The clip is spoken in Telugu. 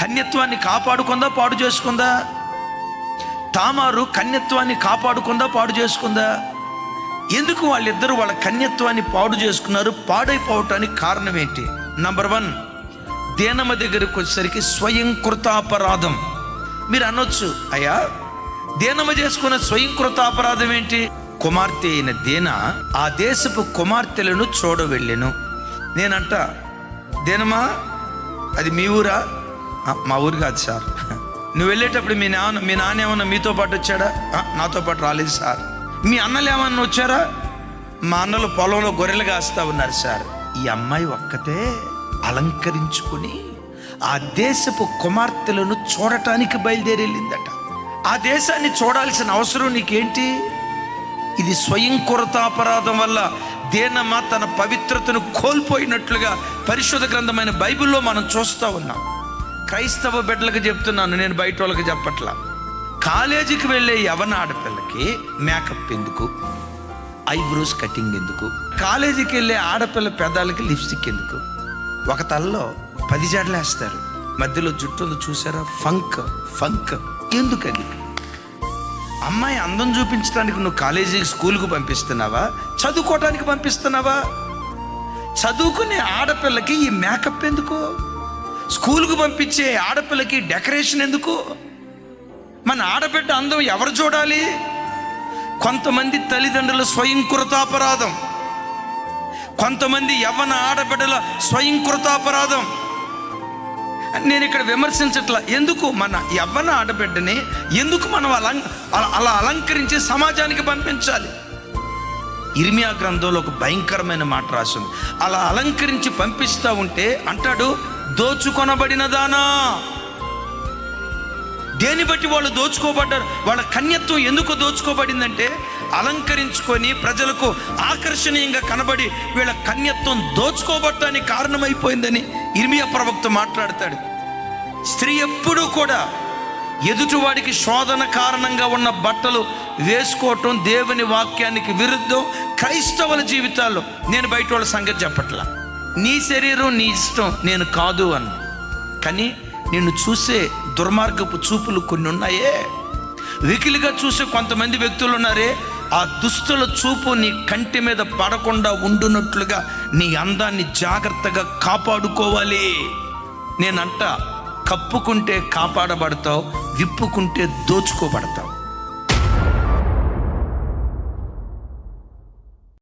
కన్యత్వాన్ని కాపాడుకుందా పాడు చేసుకుందా? తామారు కన్యత్వాన్ని కాపాడుకుందా పాడు చేసుకుందా? ఎందుకు వాళ్ళిద్దరూ వాళ్ళ కన్యత్వాన్ని పాడు చేసుకున్నారు? పాడైపోవటానికి కారణం ఏంటి? నంబర్ వన్ దేనమ్మ దగ్గరికి వచ్చేసరికి స్వయం కృతాపరాధం. మీరు అనొచ్చు అయ్యా దేనమ్మ చేసుకున్న స్వయం కృతాపరాధం ఏంటి? కుమార్తె అయిన దేన ఆ దేశపు కుమార్తెలను చూడవెళ్ళెను. నేనంట దేనమ్మా అది మీ ఊరా? మా ఊరు కాదు సార్. నువ్వు వెళ్ళేటప్పుడు మీ నాన్న మీ నాన్న ఏమన్నా మీతో పాటు వచ్చాడా? నాతో పాటు రాలేదు సార్. మీ అన్నలు ఏమన్నా వచ్చారా? మా అన్నలు పొలంలో గొర్రెలు కాస్తా ఉన్నారు సార్. ఈ అమ్మాయి ఒక్కతే అలంకరించుకుని ఆ దేశపు కుమార్తెలను చూడటానికి బయలుదేరి వెళ్ళిందట ఆ దేశాన్ని చూడాల్సిన అవసరం నీకేంటి? ఇది స్వయం కొరతాపరాధం వల్ల దేనమ్మ తన పవిత్రతను కోల్పోయినట్లుగా పరిశుద్ధ గ్రంథమైన బైబిల్లో మనం చూస్తూ ఉన్నాం. క్రైస్తవ బిడ్డలకు చెప్తున్నాను నేను బయట వాళ్ళకి చెప్పట్లా. కాలేజీకి వెళ్ళే యవన ఆడపిల్లకి మేకప్ ఎందుకు? ఐబ్రోస్ కటింగ్ ఎందుకు? కాలేజీకి వెళ్ళే ఆడపిల్ల పెదాలకి లిప్స్టిక్ ఎందుకు? ఒక తలలో పది జడలు వేస్తారు. మధ్యలో జుట్టులు చూసారా? Funk funk. ఎందుకని అమ్మాయి అందం చూపించడానికి నువ్వు కాలేజీకి స్కూల్కి పంపిస్తున్నావా? చదువుకోవటానికి పంపిస్తున్నావా? చదువుకునే ఆడపిల్లకి ఈ మేకప్ ఎందుకు? స్కూల్కు పంపించే ఆడపిల్లకి డెకరేషన్ ఎందుకు? మన ఆడబిడ్డ అందం ఎవరు చూడాలి? కొంతమంది తల్లిదండ్రుల స్వయంకృతాపరాధం. కొంతమంది యవ్వన ఆడబిడ్డల స్వయంకృతాపరాధం. నేను ఇక్కడ విమర్శించట్లా. ఎందుకు మన యవ్వన ఆడబిడ్డని ఎందుకు మనం అలం అలా- అలా అలంకరించి సమాజానికి పంపించాలి? ఇర్మియా గ్రంథంలో ఒక భయంకరమైన మాట రాసింది. అలా అలంకరించి పంపిస్తూ ఉంటే అంటాడు దోచుకొనబడిన దానా? దేని బట్టి వాళ్ళు దోచుకోబడ్డారు? వాళ్ళ కన్యత్వం ఎందుకు దోచుకోబడిందంటే అలంకరించుకొని ప్రజలకు ఆకర్షణీయంగా కనబడి వీళ్ళ కన్యత్వం దోచుకోబట్టడానికి కారణమైపోయిందని ఇర్మియా ప్రవక్త మాట్లాడతాడు. స్త్రీ ఎప్పుడూ కూడా ఎదుటివాడికి శోధన కారణంగా ఉన్న బట్టలు వేసుకోవటం దేవుని వాక్యానికి విరుద్ధం క్రైస్తవుల జీవితాల్లో. నేను బయట వాళ్ళ సంగతి చెప్పట్లా. నీ శరీరం నీ ఇష్టం నేను కాదు అన్న. కానీ నిన్ను చూసే దుర్మార్గపు చూపులు కొన్ని ఉన్నాయే. వెకిలిగా చూసే కొంతమంది వ్యక్తులు ఉన్నారే ఆ దుస్తుల చూపు నీ కంటి మీద పడకుండా ఉండునట్లుగా నీ అందాన్ని జాగ్రత్తగా కాపాడుకోవాలి. నేనంట కప్పుకుంటే కాపాడబడతావు విప్పుకుంటే దోచుకోబడతావు.